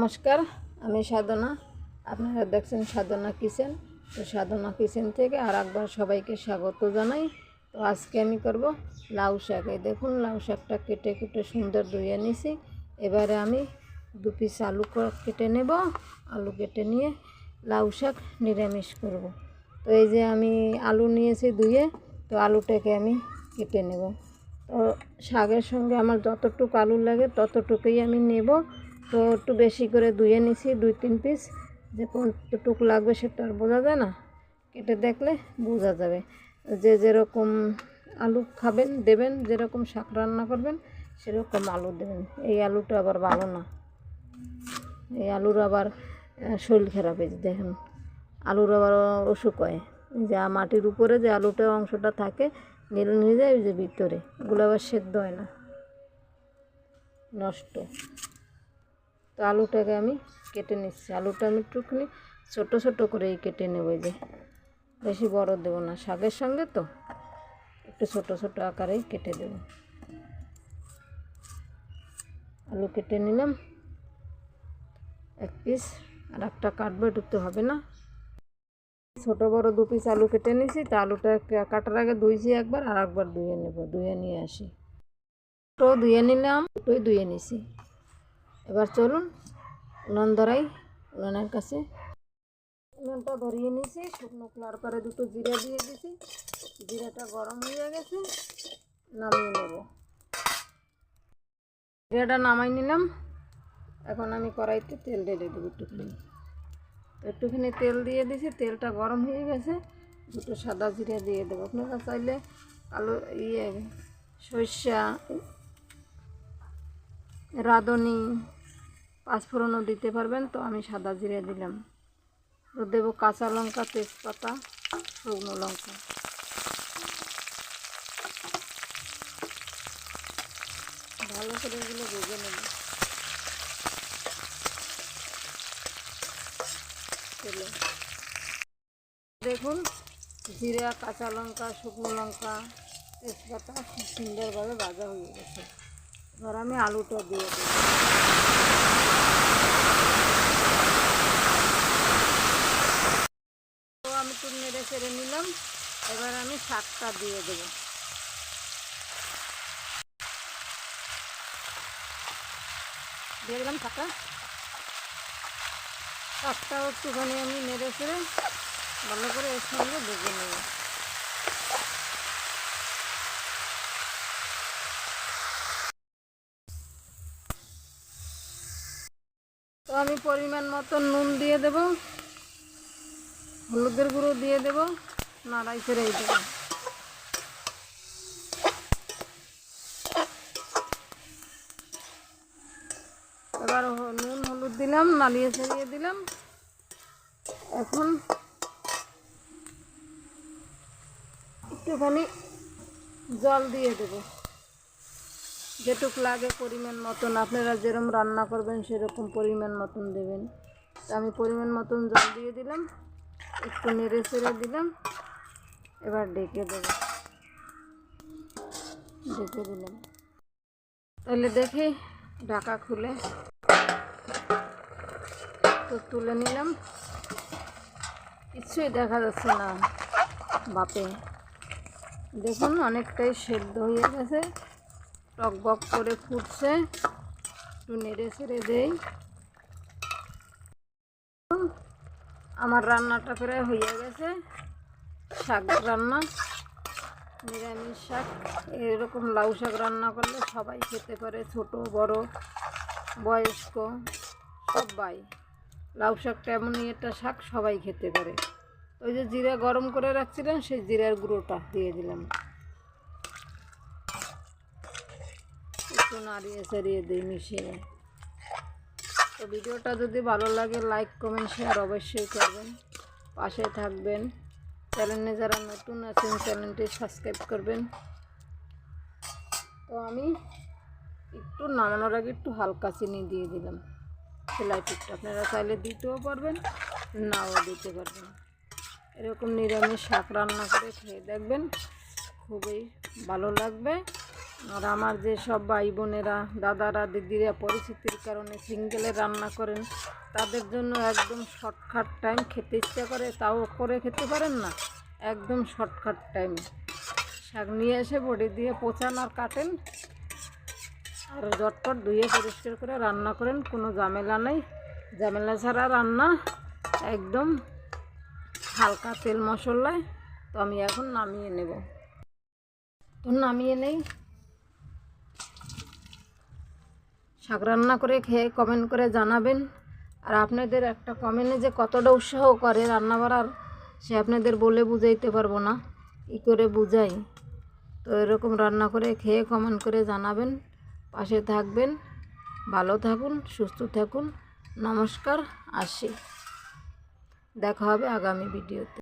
নমস্কার, আমি সাধনা। আপনারা দেখছেন সাধনা কিচেন। তো সাধনা কিচেন থেকে আর একবার সবাইকে স্বাগত জানাই। তো আজকে আমি করব লাউ শাক। এই দেখুন, লাউ শাকটা কেটে কেটে সুন্দর ধুয়ে নিছি। এবারে আমি দু পিস আলু কেটে নেব। আলু কেটে নিয়ে লাউ শাক নিরামিষ করব। তো এই যে আমি আলু নিয়েছি ধুয়ে, তো আলুটাকে আমি কেটে নেব। তো শাকের সঙ্গে আমার যতটুকু আলু লাগে ততটুকুই আমি নেব। তো একটু বেশি করে ধুয়ে নিছি, দুই তিন পিস যে কতটুকু লাগবে সেটা আর বোঝা যায় না। কেটে দেখলে বোঝা যাবে। যে যেরকম আলু খাবেন, দেবেন, যেরকম শাক রান্না করবেন, সেরকম আলু দেবেন। এই আলুটা আবার ভালো না। এই আলুর আবার শরীর খারাপ হয়েছে দেখেন। আলুর আবার অসুখ হয়। যে মাটির উপরে যে আলুটা অংশটা থাকে, নীল নিয়ে যায় যে ভিতরে। ওগুলো আবার সেদ্ধ হয় না। নষ্ট। তো আলুটাকে আমি কেটে নিচ্ছি। আলুটা আমি একটুখানি ছোটো ছোটো করেই কেটে নেব যে। বেশি বড় দেবো না, শাকের সঙ্গে তো একটু ছোটো ছোটো আকারেই কেটে দেব। আলু কেটে নিলাম। এক পিস, আর একটা কাটবে একটু তো হবে না। ছোটো বড় দু পিস আলু কেটে নিয়েছি তা আলুটা কাটার আগে ধুইছি একবার, আর একবার ধুয়ে নেব, ধুয়ে নিয়ে আসি। তো ধুয়ে নিলাম, দুটোই ধুয়ে নিছি। এবার চলুন উনান ধরাই উনানের কাছে। উনানটা ধরিয়ে নিয়েছি, শুকনো খোলার পরে দুটো জিরা দিয়ে দিছি জিরাটা গরম হয়ে গেছে, নামিয়ে নেব। জিরাটা নামাই নিলাম। এখন আমি কড়াইতে তেল ঢেলে দেবো একটুখানি। একটুখানি তেল দিয়ে দিছি তেলটা গরম হয়ে গেছে। দুটো সাদা জিরা দিয়ে দেবো। আপনারা চাইলে আলু ইয়ে সর্ষা, রাঁধুনি পাঁচফোড়নও দিতে পারবেন, তো আমি সাদা জিরে দিলাম। তো দেবো কাঁচা লঙ্কা, তেজপাতা, শুকনো লঙ্কা। ভালো করে এগুলো ভেজে নেব। দেখুন, জিরা, কাঁচা লঙ্কা, শুকনো লঙ্কা, তেজপাতা খুব সুন্দরভাবে ভাজা হয়ে গেছে। এবার আমি আলুটা দিয়ে তো আমি একটু নেড়ে চেড়ে নিলাম, এবার আমি শাকটা দিয়ে দেবো। দিয়ে দিলাম শাকটা। শাকটাও একটুখানি আমি নেড়ে চেড়ে ভালো করে এর সঙ্গে ভেজে নেব। আমি পরিমাণ মতো নুন দিয়ে দেব। হলুদের গুঁড়ো দিয়ে দেব। নাড়াই ফেরাই দেবো। এবার নুন, হলুদ দিলাম, নাড়িয়ে ছাড়িয়ে দিলাম। এখন একটুখানি জল দিয়ে দেবো। যেটুক লাগে পরিমাণ মতন। আপনারা যেরকম রান্না করবেন, সেরকম পরিমাণ মতন দেবেন। তো আমি পরিমাণ মতন জল দিয়ে দিলাম, একটু নেড়ে চেড়ে দিলাম, এবার ডেকে দেবো। ডেকে দিলাম। তাহলে দেখি, ঢাকা খুলে তো তুলে নিলাম। কিছুই দেখা যাচ্ছে না, বাপে। দেখুন, অনেকটাই সেদ্ধ হয়ে গেছে। টক বক করে ফুটছে। একটু নেড়ে ছেড়ে দেই। আমার রান্নাটা প্রায় হয়ে গেছে। শাক রান্না, নিরামিষ শাক। এরকম লাউ শাক রান্না করলে সবাই খেতে পারে, ছোট, বড়, বয়স্ক, সবাই। লাউ শাকটা এমনই একটা শাক, সবাই খেতে পারে। ওই যে জিরা গরম করে রাখছিলাম, সেই জিরার গুঁড়োটা দিয়ে দিলাম। একটু নাড়িয়ে চাড়িয়ে দিই মিশিয়ে। তো ভিডিওটা যদি ভালো লাগে লাইক কমেন্ট শেয়ার অবশ্যই করবেন। পাশে থাকবেন। চ্যানেলে যারা নতুন আছেন, চ্যানেলটি সাবস্ক্রাইব করবেন। তো আমি একটু নামানোর আগে একটু হালকা চিনি দিয়ে দিলাম। সেলাই টুকটা আপনারা চাইলে দিতেও পারবেন, নাও দিতে পারবেন। এরকম নিরামিষ শাক রান্না করে খেয়ে দেখবেন, খুবই ভালো লাগবে। আর আমার যে সব ভাই বোনেরা দাদারা, দিদিরা পরিস্থিতির কারণে সিঙ্গেলে রান্না করেন, তাদের জন্য একদম শর্টকাট টাইম খেতে ইচ্ছা করে, তাও করে খেতে পারেন না। একদম শর্টকাট টাইম শাক নিয়ে এসে বডি দিয়ে পচান আর কাটেন। আর ঝটপট ধুয়ে পরিষ্কার করে রান্না করেন, কোনো ঝামেলা নেই। ঝামেলা ছাড়া রান্না একদম হালকা তেল মশলায় তো আমি এখন নামিয়ে নেব। তো নামিয়ে নেই। শাক রান্না করে খেয়ে কমেন্ট করে জানাবেন। আর আপনাদের একটা কমেন্টে যে কতটা উৎসাহ করে রান্না বাড়ার সে আপনাদের বলে বুঝাইতে পারব না। কী করে বুঝাই? তো এরকম রান্না করে খেয়ে কমেন্ট করে জানাবেন। পাশে থাকবেন, ভালো থাকুন, সুস্থ থাকুন। নমস্কার, আসি। দেখা হবে আগামী ভিডিওতে